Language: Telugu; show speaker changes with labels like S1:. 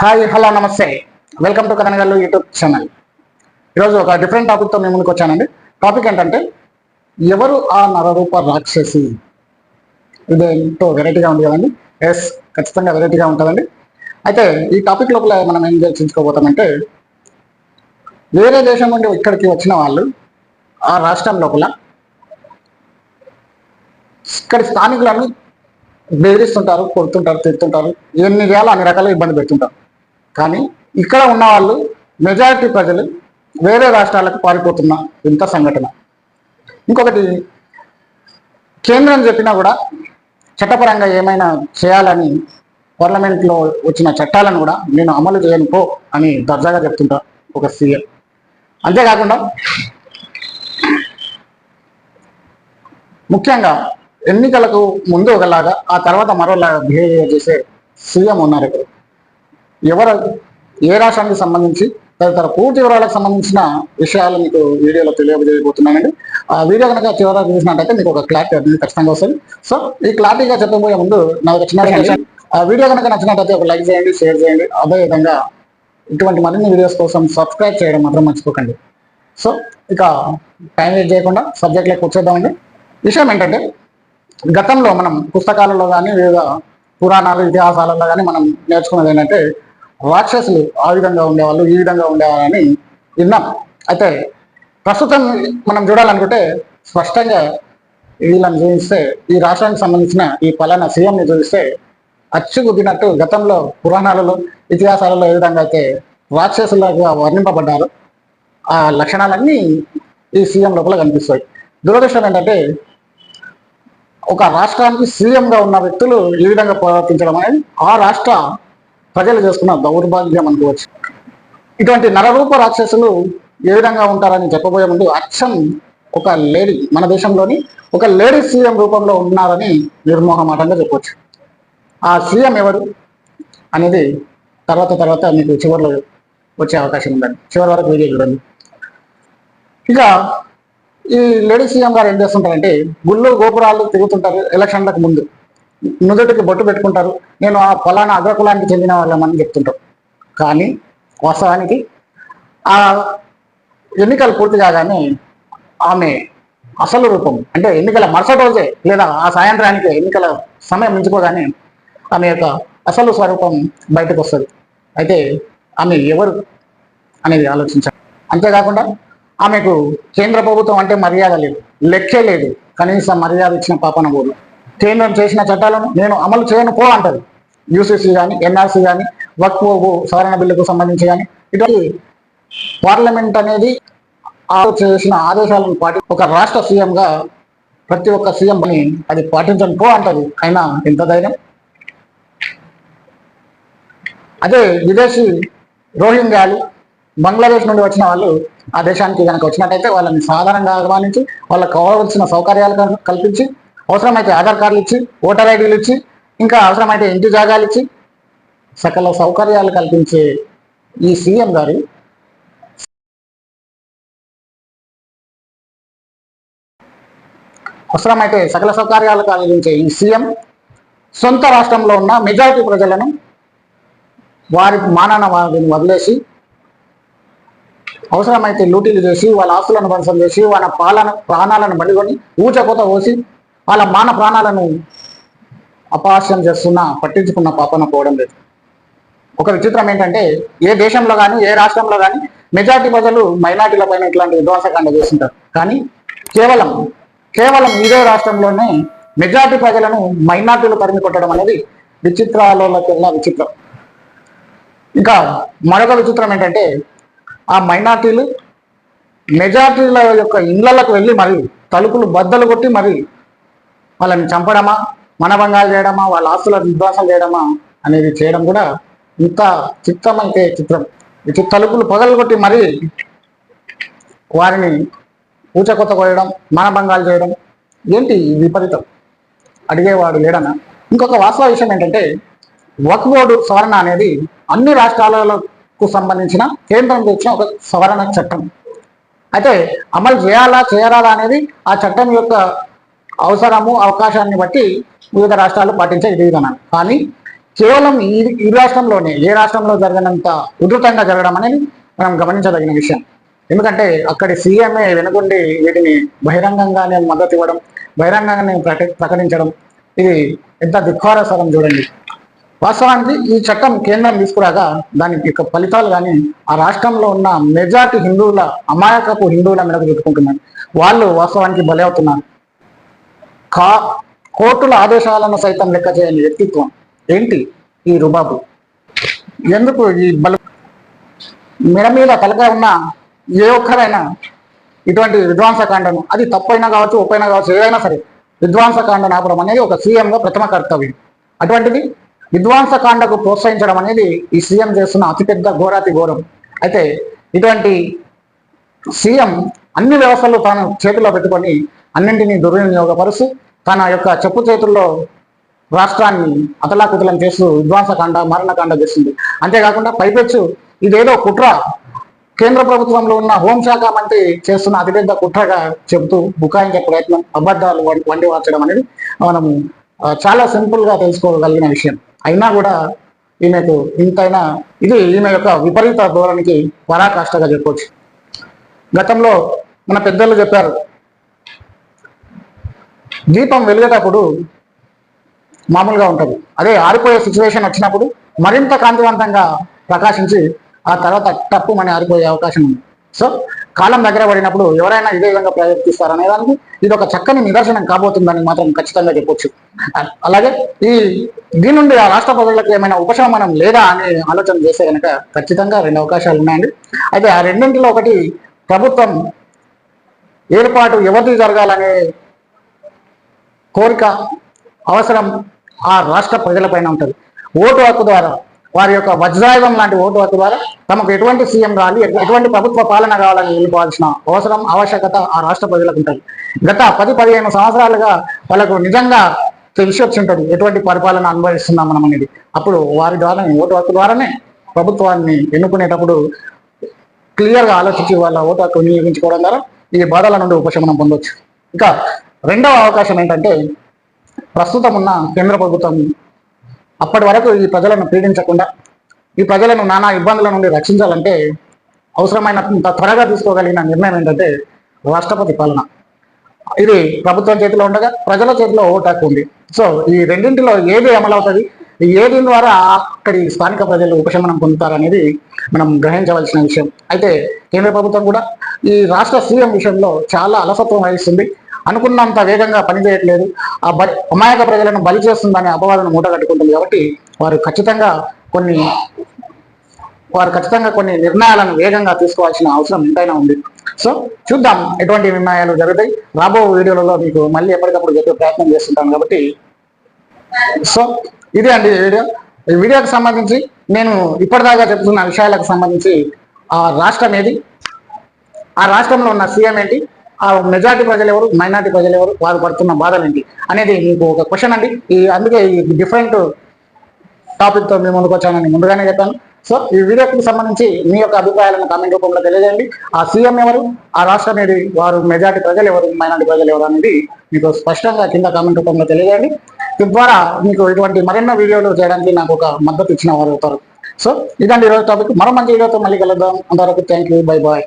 S1: హాయ్ హలో నమస్తే. Welcome to Kathanagallu YouTube channel ఈరోజు ఒక డిఫరెంట్ టాపిక్తో మేము ముందుకు వచ్చానండి. టాపిక్ ఏంటంటే ఎవరు ఆ నరరూప రాక్షసి? ఇది ఎంతో వెరైటీగా ఉంది కదండి. ఎస్ ఖచ్చితంగా వెరైటీగా ఉంటుందండి. అయితే ఈ టాపిక్ లోపల మనం ఏం చర్చించుకోబోతామంటే వేరే దేశం నుండి ఇక్కడికి వచ్చిన వాళ్ళు ఆ రాష్ట్రం లోపల ఇక్కడి స్థానికులను బెదిరిస్తుంటారు కొడుతుంటారు తిడుతుంటారు ఎన్ని వేల అన్ని రకాల ఇబ్బంది పెడుతుంటారు. కానీ ఇక్కడ ఉన్న వాళ్ళు మెజారిటీ ప్రజలు వేరే రాష్ట్రాలకు పారిపోతున్న ఇంత సంఘటన. ఇంకొకటి కేంద్రం చెప్పినా కూడా చట్టపరంగా ఏమైనా చేయాలని పార్లమెంట్లో వచ్చిన చట్టాలను కూడా నేను అమలు చేయను పో అని దర్జాగా చెప్తుంటా ఒక సీఎం. అంతేకాకుండా ముఖ్యంగా ఎన్నికలకు ముందు ఒకలాగా ఆ తర్వాత మరోలాగా బిహేవియర్ చేసే సీఎం ఉన్నారు ఇక్కడ ఎవరు ఏ రాష్ట్రానికి సంబంధించి తదితర పూర్తి వివరాలకు సంబంధించిన విషయాలు మీకు వీడియోలో తెలియజేయబోతున్నానండి. ఆ వీడియో కనుక చివరకు చూసినట్టయితే మీకు ఒక క్లారిటీ అనేది ఖచ్చితంగా వస్తుంది. సో ఈ క్లారిటీగా చెప్పబోయే ముందు నా ఒక చిన్న ఆ వీడియో కనుక నచ్చినట్టయితే ఒక లైక్ చేయండి షేర్ చేయండి. అదేవిధంగా ఇటువంటి మరిన్ని వీడియోస్ కోసం సబ్స్క్రైబ్ చేయడం మాత్రం మర్చిపోకండి. సో ఇక టైం వేస్ట్ చేయకుండా సబ్జెక్ట్లోకి వచ్చేద్దామండి విషయం ఏంటంటే గతంలో మనం పుస్తకాలలో కానీ వివిధ పురాణాలు ఇతిహాసాలలో కానీ మనం నేర్చుకున్నది ఏంటంటే రాక్షసులు ఆ విధంగా ఉండేవాళ్ళు ఈ విధంగా ఉండేవాళ్ళని విన్నాం. అయితే ప్రస్తుతం మనం చూడాలనుకుంటే స్పష్టంగా వీళ్ళని చూపిస్తే ఈ రాష్ట్రానికి సంబంధించిన ఈ పలానా సీఎంని చూపిస్తే అచ్చుగుద్దినట్టు గతంలో పురాణాలలో ఇతిహాసాలలో ఏ విధంగా అయితే రాక్షసులుగా వర్ణింపబడ్డారు ఆ లక్షణాలన్నీ ఈ సీఎం లోపల కనిపిస్తాయి. దురదృష్టం ఏంటంటే ఒక రాష్ట్రానికి సీఎంగా ఉన్న వ్యక్తులు ఈ విధంగా ప్రవర్తించడం అనేది ఆ రాష్ట్ర ప్రజలు చేసుకున్న దౌర్భాగ్యం అనుకోవచ్చు. ఇటువంటి నరరూప రాక్షసులు ఏ విధంగా ఉంటారని చెప్పబోయే ముందు అచ్చం ఒక లేడీ మన దేశంలోని ఒక లేడీ సీఎం రూపంలో ఉన్నారని నిర్మోహమాటంగా చెప్పవచ్చు ఆ సీఎం ఎవరు అనేది తర్వాత తర్వాత మీకు చివరిలో వచ్చే అవకాశం ఉందండి. చివరి వరకు వీడియో చూడండి. ఇక ఈ లేడీ సీఎం గారు ఏం చేస్తుంటారంటే గుళ్ళు గోపురాలు తిరుగుతుంటారు ఎలక్షన్లకు ముందు. నుదుటికి బొట్టు పెట్టుకుంటారు. నేను ఆ ఫలానా అగ్రకులానికి చెందిన వాళ్ళమని చెప్తుంటారు. కానీ వాస్తవానికి ఆ ఎన్నికలు పూర్తి కాగానే ఆమె అసలు రూపం అంటే ఎన్నికల మరుసటి రోజే లేదా ఆ సాయంత్రానికి ఎన్నికల సమయం మించిపోగానే ఆమె యొక్క అసలు స్వరూపం బయటకు వస్తుంది. అయితే ఆమె ఎవరు అనేది ఆలోచించాలి. అంతేకాకుండా ఆమెకు కేంద్ర ప్రభుత్వం అంటే మర్యాద లేదు లెక్కే లేదు. కనీసం మర్యాద ఇచ్చిన పాపన పోదు కేంద్రం చేసిన చట్టాలను నేను అమలు చేయను పో అంటది. యూసీసీ కానీ ఎన్ఆర్సీ కానీ వక్ఫ్ సవరణ బిల్లుకు సంబంధించి కానీ ఇటువంటి పార్లమెంట్ అనేది ఆ చేసిన ఆదేశాలను పాటి ఒక రాష్ట్ర సీఎంగా ప్రతి ఒక్క సీఎం అని అది పాటించను పో అంటది. అయినా ఎంత ధైర్యం? అదే విదేశీ రోహింగ్యాలు బంగ్లాదేశ్ నుండి వచ్చిన వాళ్ళు ఆ దేశానికి కనుక వచ్చినట్టయితే వాళ్ళని సాధారణంగా ఆహ్వానించి వాళ్ళకి కావాల్సిన సౌకర్యాలు కల్పించి అవసరమైతే ఆధార్ కార్డులు ఇచ్చి ఓటర్ ఐడీలు ఇచ్చి ఇంకా అవసరమైతే ఇంటి జాగాలు ఇచ్చి సకల సౌకర్యాలు కల్పించే ఈ సీఎం గారు అవసరమైతే సకల సౌకర్యాలు కలిగించే ఈ సీఎం సొంత రాష్ట్రంలో ఉన్న మెజారిటీ ప్రజలను వారి మానన వారిని వదిలేసి అవసరమైతే లూటీలు చేసి వాళ్ళ ఆస్తులను ధ్వంసం చేసి వాళ్ళ పాలన ప్రాణాలను బలిగొని ఊచకోత పోసి వాళ్ళ మాన ప్రాణాలను అపహాస్యం చేస్తున్నా పట్టించుకున్న పాపన పోవడం లేదు. ఒక విచిత్రం ఏంటంటే ఏ దేశంలో కానీ ఏ రాష్ట్రంలో కానీ మెజార్టీ ప్రజలు మైనార్టీల పైన ఇట్లాంటి విధ్వంసకాండ చేస్తుంటారు. కానీ కేవలం కేవలం ఇదే రాష్ట్రంలోనే మెజార్టీ ప్రజలను మైనార్టీలు తరిమి కొట్టడం అనేది విచిత్రాలకెల్లా విచిత్రం. ఇంకా మరొక విచిత్రం ఏంటంటే ఆ మైనార్టీలు మెజార్టీల యొక్క ఇళ్ళకు వెళ్ళి మరి తలుపులు బద్దలు కొట్టి మరి వాళ్ళని చంపడమా? మనభంగాలు చేయడమా వాళ్ళ ఆస్తుల విధ్వాసం చేయడమా? అనేది చేయడం కూడా ఇంత చిత్రం అయితే చిత్రం. ఇటు తలుపులు పగలగొట్టి మరీ మరి వారిని ఊచకొత్త కొయ్యడం మనభంగాలు చేయడం ఏంటి విపరీతం? అడిగేవాడు లేడనా? ఇంకొక వాస్తవ విషయం ఏంటంటే వక్ బోర్డు సవరణ అనేది అన్ని రాష్ట్రాలకు సంబంధించిన కేంద్రం తెచ్చిన ఒక సవరణ చట్టం. అయితే అమలు చేయాలా చేయరాలా అనేది ఆ చట్టం యొక్క అవసరము అవకాశాన్ని బట్టి వివిధ రాష్ట్రాలు పాటించే విధి కానీ కేవలం ఈ ఈ రాష్ట్రంలోనే ఏ రాష్ట్రంలో జరగనంత ఉధృతంగా జరగడం అనేది మనం గమనించదగిన విషయం. ఎందుకంటే అక్కడి సీఎంఏ వెనుకుండి వీటిని బహిరంగంగానే మద్దతు ఇవ్వడం బహిరంగంగానే ప్రకటించడం ఇది ఎంత దుఃఖారసరం చూడండి. వాస్తవానికి ఈ చట్టం కేంద్రం తీసుకురాగా దాని యొక్క ఫలితాలు కానీ ఆ రాష్ట్రంలో ఉన్న మెజార్టీ హిందువుల అమాయకపు హిందువుల మీదకు పెట్టుకుంటున్నారు వాళ్ళు వాస్తవానికి బలి అవుతున్నారు. కా కోర్టుల ఆదేశాలను సైతం లెక్క చేయని వ్యక్తిత్వం ఏంటి ఈ రుబాబు? ఎందుకు ఈ బల మెడ మీద తలకాయ ఉన్న ఏ ఒక్కరైనా ఇటువంటి విధ్వంసకాండను అది తప్పైనా కావచ్చు ఒప్పైనా కావచ్చు ఏదైనా సరే విధ్వంసకాండను ఆపడం అనేది ఒక సీఎంగా ప్రథమ కర్తవ్యం. అటువంటిది విధ్వంసకాండకు ప్రోత్సహించడం అనేది ఈ సీఎం చేస్తున్న అతిపెద్ద ఘోరాతి ఘోరం. అయితే ఇటువంటి సీఎం అన్ని వ్యవస్థలు తాను చేతిలో పెట్టుకొని అన్నింటినీ దుర్వినియోగపరుస్తూ తన యొక్క చెప్పు చేతుల్లో రాష్ట్రాన్ని అతలాకుతలం చేస్తూ విధ్వంసకాండ మరణకాండ చేస్తుంది. అంతేకాకుండా పైపెచ్చు ఇదేదో కుట్ర. కేంద్ర ప్రభుత్వంలో ఉన్న హోంశాఖ మంత్రి చేస్తున్న అతిపెద్ద కుట్రగా చెబుతూ బుకాయించే ప్రయత్నం అబద్ధాలు వంటి వండి వార్చడం అనేది మనము చాలా సింపుల్గా తెలుసుకోగలిగిన విషయం. అయినా కూడా ఈమెకు ఇంతైనా ఇది ఈమె యొక్క విపరీత ధోరణికి పరాకాష్టగా చెప్పవచ్చు గతంలో మన పెద్దలు చెప్పారు దీపం వెలిగేటప్పుడు మామూలుగా ఉంటుంది. అదే ఆరిపోయే సిచ్యువేషన్ వచ్చినప్పుడు మరింత కాంతివంతంగా ప్రకాశించి ఆ తర్వాత టప్పు మన ఆరిపోయే అవకాశం ఉంది. సో కాలం దగ్గర పడినప్పుడు ఎవరైనా ఇదే విధంగా ప్రయత్నిస్తారనే దానికి ఇది ఒక చక్కని నిదర్శనం కాబోతుందని మాత్రం ఖచ్చితంగా చెప్పొచ్చు. అలాగే ఈ దీని నుండి ఆ రాష్ట్ర ప్రజలకు ఏమైనా ఉపశమనం లేదా అని ఆలోచన చేస్తే కనుక ఖచ్చితంగా రెండు అవకాశాలు ఉన్నాయండి. అయితే ఆ రెండింటిలో ఒకటి ప్రభుత్వం ఏర్పాటు ఎవరిది జరగాలనే కోరిక అవసరం ఆ రాష్ట్ర ప్రజలపైన ఉంటుంది. ఓటు హక్కు ద్వారా వారి యొక్క వజ్రాయుధం లాంటి ఓటు హక్కు ద్వారా తమకు ఎటువంటి సీఎం రావాలి ఎటువంటి ప్రభుత్వ పాలన కావాలని వెళ్ళిపోవాల్సిన అవసరం ఆవశ్యకత ఆ రాష్ట్ర ప్రజలకు ఉంటుంది. గత పది పదిహేను సంవత్సరాలుగా వాళ్ళకు నిజంగా తెలిసి వచ్చి ఉంటుంది ఎటువంటి పరిపాలన అనుభవిస్తున్నాం మనం అనేది. అప్పుడు వారి ద్వారా ఓటు హక్కు ద్వారానే ప్రభుత్వాన్ని ఎన్నుకునేటప్పుడు క్లియర్గా ఆలోచించి వాళ్ళ ఓటు హక్కు వినియోగించుకోవడం ద్వారా ఈ బాధల నుండి ఉపశమనం పొందొచ్చు. ఇంకా రెండవ అవకాశం ఏంటంటే ప్రస్తుతం ఉన్న కేంద్ర ప్రభుత్వం అప్పటి వరకు ఈ ప్రజలను పీడించకుండా ఈ ప్రజలను నానా ఇబ్బందుల నుండి రక్షించాలంటే అవసరమైన త్వరగా తీసుకోగలిగిన నిర్ణయం ఏంటంటే రాష్ట్రపతి పాలన. ఇది ప్రభుత్వం చేతిలో ఉండగా ప్రజల చేతిలో ఓటాకు ఉంది. సో ఈ రెండింటిలో ఏది అమలవుతుంది ఏది ద్వారా అక్కడి స్థానిక ప్రజలు ఉపశమనం పొందుతారనేది మనం గ్రహించవలసిన విషయం. అయితే కేంద్ర ప్రభుత్వం కూడా ఈ రాష్ట్ర సీఎం విషయంలో చాలా అలసత్వం వహిస్తుంది. అనుకున్నంత వేగంగా పనిచేయట్లేదు. ఆ బ అమాయక ప్రజలను బలి చేస్తుందనే అపవాదను మూట కట్టుకుంటుంది కాబట్టి వారు ఖచ్చితంగా కొన్ని వారు ఖచ్చితంగా కొన్ని నిర్ణయాలను వేగంగా తీసుకోవాల్సిన అవసరం ఎంతైనా ఉంది. సో చూద్దాం ఎటువంటి నిర్ణయాలు జరుగుతాయి. రాబో వీడియోలలో మీకు మళ్ళీ ఎప్పటికప్పుడు చెప్పే ప్రయత్నం చేస్తుంటాను కాబట్టి. సో ఇదే అండి వీడియో. ఈ వీడియోకి సంబంధించి నేను ఇప్పటిదాకా చెప్తున్న విషయాలకు సంబంధించి ఆ రాష్ట్రం ఏది? ఆ రాష్ట్రంలో ఉన్న సీఎం ఏంటి? ఆ మెజార్టీ ప్రజలు ఎవరు? మైనార్టీ ప్రజలు ఎవరు? వారు పడుతున్న బాధలు ఏంటి అనేది మీకు ఒక క్వశ్చన్ అండి. ఈ అందుకే ఈ డిఫరెంట్ టాపిక్తో మేము ముందుకు వచ్చానని ముందుగానే చెప్పాను. సో ఈ వీడియోకి సంబంధించి మీ యొక్క అభిప్రాయాలను కామెంట్ రూపంలో తెలియజేయండి. ఆ సీఎం ఎవరు? ఆ రాష్ట్రం అనేది వారు మెజార్టీ ప్రజలు ఎవరు? మైనార్టీ ప్రజలు ఎవరు అనేది మీకు స్పష్టంగా కింద కామెంట్ రూపంలో తెలియజేయండి. తద్వారా మీకు ఇటువంటి మరెన్నో వీడియోలు చేయడానికి నాకు ఒక మద్దతు ఇచ్చిన వారు అవుతారు. సో ఇదండి ఈరోజు టాపిక్. మరో మంచి వీడియోతో మళ్ళీ కలుద్దాం. అంతవరకు థ్యాంక్ యూ బై బాయ్.